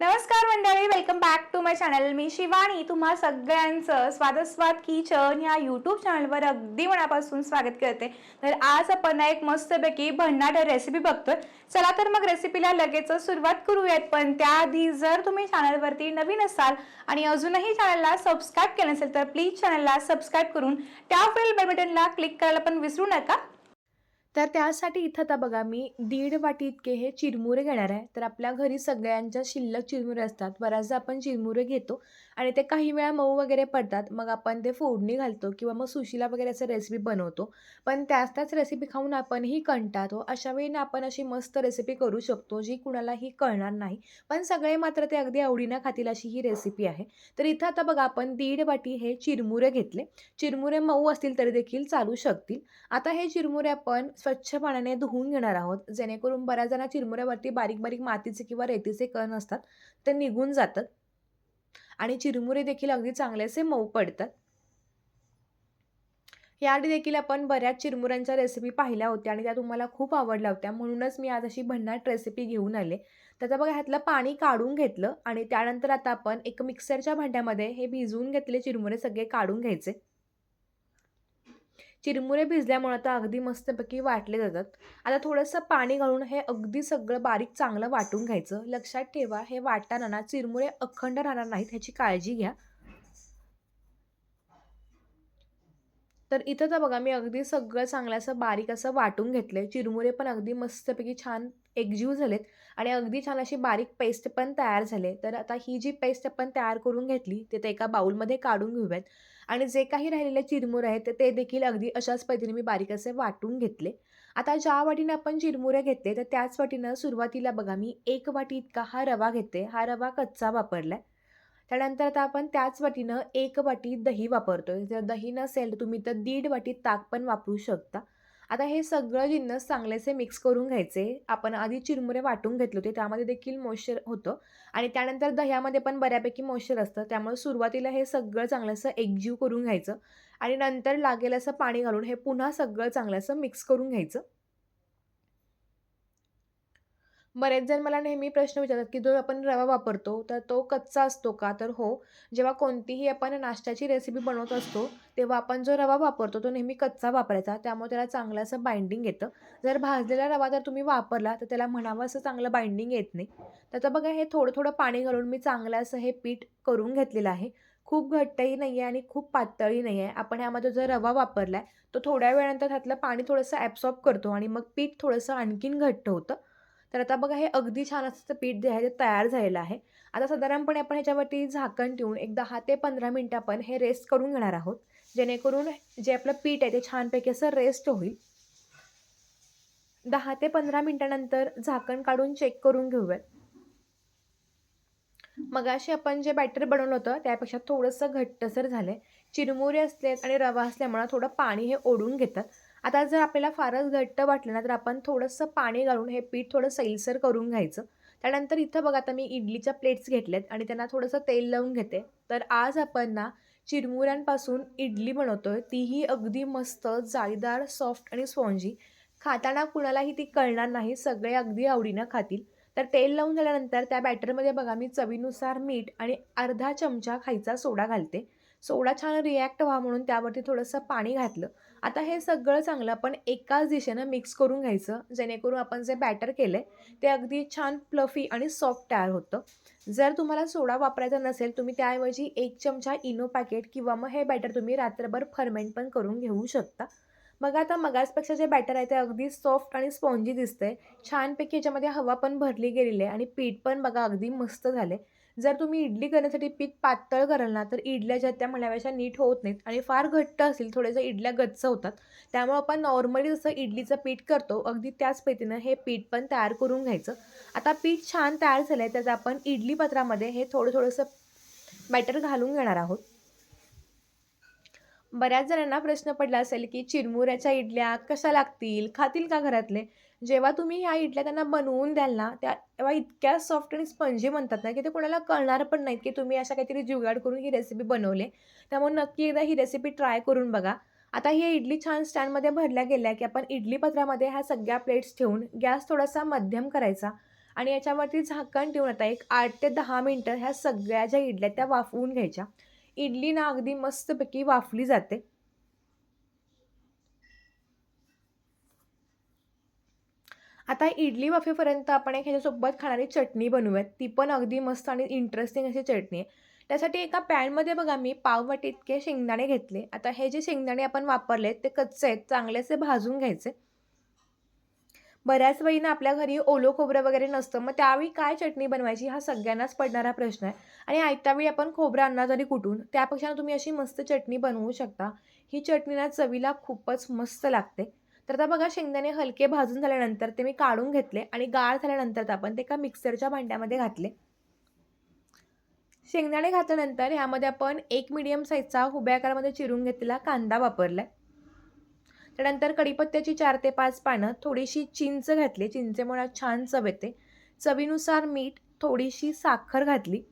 नमस्कार मंडळी welcome back to my channel मी शिवानी. तुम्हा सगळ्यांचं स्वादस्वाद किचन या यूट्यूब चॅनलवर अगदी मनापासून स्वागत करते. तर आज आपण एक मस्तपैकी भन्नाट रेसिपी बघतोय. चला तर मग रेसिपीला लगेच सुरुवात करूयात. पण त्याआधी जर तुम्ही चॅनलवरती नवीन असाल आणि अजूनही चॅनलला सबस्क्राईब केलं नसेल तर प्लीज चॅनलला सबस्क्राईब करून त्या बेल बटनला क्लिक करायला पण विसरू नका. तर त्यासाठी इथं आता बघा मी दीड वाटी इतके हे चिरमुरे घेणार आहे. तर आपल्या घरी सगळ्यांच्या शिल्लक चिरमुरे असतात. बऱ्याचदा आपण चिरमुरे घेतो आणि ते काही वेळा मऊ वगैरे पडतात. मग आपण ते फोडणी घालतो किंवा मग सुशीला वगैरे असं रेसिपी बनवतो. पण त्याच त्याच रेसिपी खाऊन आपणही कंटाळतो. अशा वेळी आपण अशी मस्त रेसिपी करू शकतो जी कुणालाही कळणार नाही. पण सगळे मात्र ते अगदी आवडीनं खातील अशी ही रेसिपी आहे. तर इथं आता बघा आपण दीड वाटी हे चिरमुरे घेतले. चिरमुरे मऊ असतील तरी देखील चालू शकतील. आता हे चिरमुरे आपण स्वच्छ पाण्याने धुवून घेणार आहोत. जेणेकरून बऱ्याच जणा चिरमुऱ्यावरती बारीक बारीक मातीचे किंवा रेतीचे कण असतात ते निघून जातात. आणि चिरमुरे देखील अगदी चांगलेसे मऊ पडतात. याआधी देखील आपण बऱ्याच चिरमुऱ्यांच्या रेसिपी पाहिल्या होत्या आणि त्या तुम्हाला खूप आवडल्या होत्या. म्हणूनच मी आज अशी भन्नाट रेसिपी घेऊन आले. त्याचं बघा ह्यातलं पाणी काढून घेतलं आणि त्यानंतर आता आपण एक मिक्सरच्या भांड्यामध्ये हे भिजवून घेतले चिरमुरे सगळे काढून घ्यायचे. चिरमुरे भिजल्यामुळे आता अगदी मस्तपैकी वाटले जातात. आता थोडंसं पाणी घालून हे अगदी सगळं बारीक चांगलं वाटून घ्यायचं. लक्षात ठेवा हे वाटताना ना चिरमुरे अखंड राहणार नाहीत ह्याची काळजी घ्या. तर इथं तर बघा मी अगदी सगळं चांगलं असं बारीक असं वाटून घेतलं आहे चिरमुरे पण अगदी मस्तपैकी छान एकजीव झालेत. आणि अगदी छान अशी बारीक पेस्ट पण तयार झाले. तर आता ही जी पेस्ट आपण तयार करून घेतली ते तर एका बाऊलमध्ये काढून घेऊयात. आणि जे काही राहिलेले चिरमुरे आहेत ते देखील अगदी अशाच पद्धतीने मी बारीक असे वाटून घेतले. आता ज्या वाटीने आपण चिरमुरे घेतले तर त्याच वाटीनं सुरुवातीला बघा मी एक वाटी इतका हा रवा घेते. हा रवा कच्चा वापरला आहे त्यानंतर आता आपण त्याच वाटीनं एक वाटी दही वापरतोय. जर दही नसेल तर तुम्ही तर दीड वाटी ताक पण वापरू शकता. आता हे सगळं जिन्नस चांगलेसे मिक्स करून घ्यायचे आपण आधी चिरमुरे वाटून घेतले होते त्यामध्ये देखील मॉइश्चर होतं. आणि त्यानंतर दह्यामध्ये पण बऱ्यापैकी मॉइश्चर असतं. त्यामुळे सुरुवातीला हे सगळं चांगलंसं एकजीव करून घ्यायचं. आणि नंतर लागेल असं पाणी घालून हे पुन्हा सगळं चांगलं असं मिक्स करून घ्यायचं. बरेच जण मला नेहमी प्रश्न विचारतात की जो आपण रवा वापरतो तर तो कच्चा असतो का? तर हो जेव्हा कोणतीही आपण नाश्त्याची रेसिपी बनवत असतो तेव्हा आपण जो रवा वापरतो तो नेहमी कच्चा वापरायचा. त्यामुळे त्याला चांगलं असं बाइंडिंग येतं. जर भाजलेला रवा जर तुम्ही वापरला तर त्याला म्हणावं असं चांगलं बाइंडिंग येत नाही. त्याचं बघा हे थोडं थोडं पाणी घालून मी चांगलं असं हे पीठ करून घेतलेलं आहे. खूप घट्टही नाही आहे आणि खूप पातळही नाही आहे आपण ह्यामध्ये जो रवा वापरला आहे तो थोड्या वेळानंतर त्यातलं पाणी थोडंसं ॲब्सॉर्ब करतो आणि मग पीठ थोडंसं आणखीन घट्ट होतं. तर आता बघा हे अगदी छान असं पीठ जे आहे ते तयार झालेलं आहे. आता साधारणपणे आपण ह्याच्यावरती झाकण ठेवून एक दहा ते पंधरा मिनटं आपण हे रेस्ट करून घेणार आहोत. जेणेकरून जे आपलं पीठ आहे ते छानपैकी असं रेस्ट होईल. दहा ते पंधरा मिनटानंतर झाकण काढून चेक करून घेऊयात. मगाशी आपण जे बॅटर बनवलं होतं त्यापेक्षा थोडंसं घट्टसर झालं आहे चिरमुरे असलेत आणि रवा असल्यामुळं थोडं पाणी हे ओढून घेतात. आता जर आपल्याला फारच घट्ट वाटलं ना तर आपण थोडंसं पाणी घालून हे पीठ थोडं सैलसर करून घ्यायचं. त्यानंतर इथं बघा आता मी इडलीच्या प्लेट्स घेतल्यात आणि त्यांना थोडंसं तेल लावून घेते. तर आज आपण ना चिरमुऱ्यांपासून इडली बनवतो आहे तीही अगदी मस्त जाळीदार सॉफ्ट आणि स्पॉन्जी खाताना कुणालाही ती कळणार नाही. सगळे अगदी आवडीनं खातील. तर तेल लावून झाल्यानंतर त्या बॅटरमध्ये बघा मी चवीनुसार मीठ आणि अर्धा चमचा खायचा सोडा घालते. सोडा छान रिॲक्ट व्हा म्हणून त्यावरती थोडंसं पाणी घातलं. आता हे सगळं चांगलं आपण एकाच दिशेनं मिक्स करून घ्यायचं. जेणेकरून आपण जे बॅटर केलं आहे ते अगदी छान प्लफी आणि सॉफ्ट तयार होतं. जर तुम्हाला सोडा वापरायचा नसेल तुम्ही त्याऐवजी एक चमचा इनो पॅकेट किंवा मग हे बॅटर तुम्ही रात्रभर फर्मेंट पण करून घेऊ शकता. मग आता मगासपेक्षा जे बॅटर आहे ते अगदी सॉफ्ट आणि स्पॉन्जी दिसतंय. छानपैकी याच्यामध्ये हवा पण भरली गेलेली आहे आणि पीठ पण बघा अगदी मस्त झाले जर तुम्ही इडली करण्यासाठी पीठ पातळ कराल ना तर इडल्या ज्या त्या म्हणण्यापेक्षा नीट होत नाहीत आणि फार घट्ट असतील थोड्याशा इडल्या गच्च होतात. त्यामुळे आपण नॉर्मली जसं इडलीचं पीठ करतो अगदी त्याच पद्धतीनं हे पीठ पण तयार करून घ्यायचं. आता पीठ छान तयार झालं आहे त्याचं आपण इडली पत्रामध्ये हे थोडं थोडंसं बॅटर घालून घेणार आहोत. बऱ्याच जणांना प्रश्न पडला असेल की चिरमुऱ्याच्या इडल्या कशा लागतील खातील का घरातले? जेव्हा तुम्ही ह्या इडल्या त्यांना बनवून द्याल ना त्या तेव्हा इतक्या सॉफ्ट आणि स्पंजी म्हणतात ना की ते कोणाला कळणार पण नाहीत की तुम्ही अशा काहीतरी जुगाड करून ही रेसिपी बनवले. त्यामुळे नक्की एकदा ही रेसिपी ट्राय करून बघा. आता ही इडली छान स्टँडमध्ये भरल्या गेल्या की आपण इडली पत्रामध्ये ह्या सगळ्या प्लेट्स ठेवून गॅस थोडासा मध्यम करायचा आणि याच्यावरती झाकण ठेवून आता एक आठ ते दहा मिनटं ह्या सगळ्या ज्या इडल्या त्या वाफवून घ्यायच्या. इडली ना अगदी मस्तपैकी वाफली जाते. आता इडली वाफेपर्यंत आपण एक ह्याच्यासोबत खाणारी चटणी बनवूयात. ती पण अगदी मस्त आणि इंटरेस्टिंग अशी चटणी आहे. त्यासाठी एका पॅनमध्ये बघा मी पाववाटी इतके शेंगदाणे घेतले. आता हे जे शेंगदाणे आपण वापरले ते कच्चे आहेत चांगलेसे भाजून घ्यायचे. बऱ्याच वेळी ना आपल्या घरी ओलो खोबरं वगैरे नसतं. मग त्यावेळी काय चटणी बनवायची हा सगळ्यांनाच पडणारा प्रश्न आहे. आणि आयत्यावेळी आपण खोबरं आणणार जरी कुठून? त्यापेक्षा तुम्ही अशी मस्त चटणी बनवू शकता. ही चटणी ना चवीला खूपच मस्त लागते. तर आता बघा शेंगदाणे हलके भाजून झाल्यानंतर ते मी काढून घेतले आणि गाळ झाल्यानंतर आपण ते एका मिक्सरच्या भांड्यामध्ये घातले. शेंगदाणे घातल्यानंतर ह्यामध्ये आपण एक मिडियम साईजचा हुब्या आकारामध्ये चिरून घेतलेला कांदा वापरला त्यानंतर कढीपत्त्याची चार ते पाच पानं थोडीशी चिंच घातली. चिंचेमुळे छान चव येते. चवीनुसार मीठ थोडीशी साखर घातली.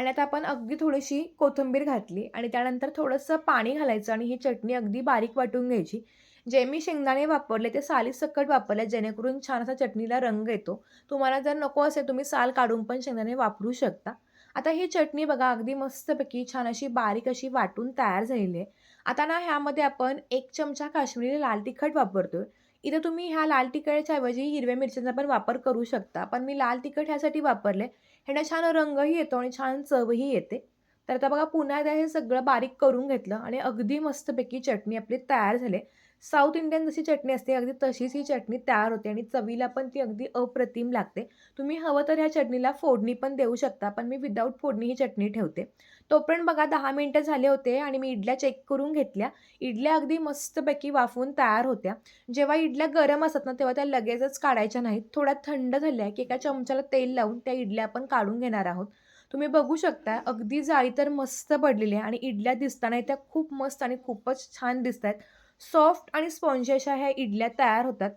आणि आता आपण अगदी थोडीशी कोथिंबीर घातली आणि त्यानंतर थोडंसं पाणी घालायचं आणि ही चटणी अगदी बारीक वाटून घ्यायची. जे मी शेंगदाणे वापरले ते साली सकट वापरले जेणेकरून छान असा चटणीला रंग येतो. तुम्हाला जर नको असेल तुम्ही साल काढून पण शेंगदाणे वापरू शकता. आता ही चटणी बघा अगदी मस्तपैकी छान अशी बारीक अशी वाटून तयार झालेली आहे. आता ना ह्यामध्ये आपण एक चमचा काश्मीरी लाल तिखट वापरतोय. इथं तुम्ही ह्या लाल तिखटच्या ऐवजी हिरव्या मिरच्यांचा पण वापर करू शकता. पण मी लाल तिखट ह्यासाठी वापरले ह्याने छान रंगही येतो आणि छान चवही येते. तर आता बघा पुन्हा एकदा हे सगळं बारीक करून घेतलं आणि अगदी मस्तपैकी चटणी आपली तयार झाली. साऊथ इंडियन जशी चटणी असते अगदी तशीच ही चटणी तयार होते आणि चवीला पण ती अगदी अप्रतिम लागते. तुम्ही हवं तर ह्या चटणीला फोडणी पण देऊ शकता पण मी विदाऊट फोडणी ही चटणी ठेवते. तोपर्यंत बघा दहा मिनटं झाले होते आणि मी इडल्या चेक करून घेतल्या. इडल्या अगदी मस्तपैकी वाफवून तयार होत्या. जेव्हा इडल्या गरम असतात ना तेव्हा त्या लगेचच काढायच्या नाहीत. थोड्या थंड झाल्या की एका चमच्याला तेल लावून त्या इडल्या आपण काढून घेणार आहोत. तुम्ही बघू शकता अगदी जाळी तर मस्त पडलेली आहे आणि इडल्या दिसताना त्या खूप मस्त आणि खूपच छान दिसत आहेत सॉफ्ट आणि स्पॉन्जी अशा ह्या इडल्या तयार होतात.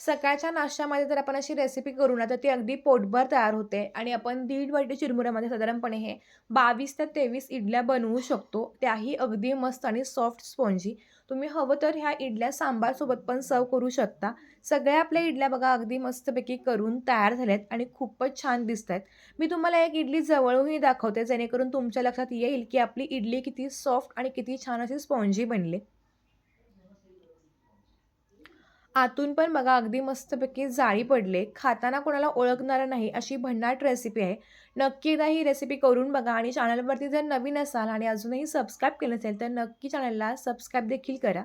सकाळच्या नाश्त्यामध्ये जर आपण अशी रेसिपी करू ना तर ती अगदी पोटभर तयार होते. आणि आपण दीड वाटी चिरमुऱ्यामध्ये साधारणपणे हे बावीस ते तेवीस इडल्या बनवू शकतो. त्याही अगदी मस्त आणि सॉफ्ट स्पॉन्जी तुम्ही हवं तर ह्या इडल्या सांबारसोबत पण सर्व करू शकता. सगळ्या आपल्या इडल्या बघा अगदी मस्तपैकी करून तयार झाल्यात आणि खूपच छान दिसत आहेत मी तुम्हाला एक इडली जवळूनही दाखवते जेणेकरून तुमच्या लक्षात येईल की आपली इडली किती सॉफ्ट आणि किती छान अशी स्पॉन्जी बनली. आतून पण बघा अगदी मस्तपैकी जाळी पडले. खाताना कोणाला ओळखणारं नाही अशी भन्नाट रेसिपी आहे. नक्की एकदा ही रेसिपी करून बघा आणि चॅनलवरती जर नवीन असाल आणि अजूनही सबस्क्राईब केलं नसेल तर नक्की चॅनलला सबस्क्राईब देखील करा.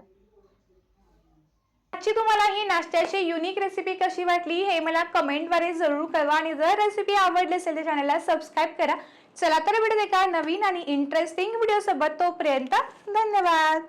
आजची तुम्हाला ही नाश्त्याची युनिक रेसिपी कशी वाटली हे मला कमेंटद्वारे जरूर कळवा आणि जर रेसिपी आवडली असेल तर चॅनलला सबस्क्राईब करा. चला तर भेटत एका नवीन आणि इंटरेस्टिंग व्हिडिओसोबत तोपर्यंत धन्यवाद.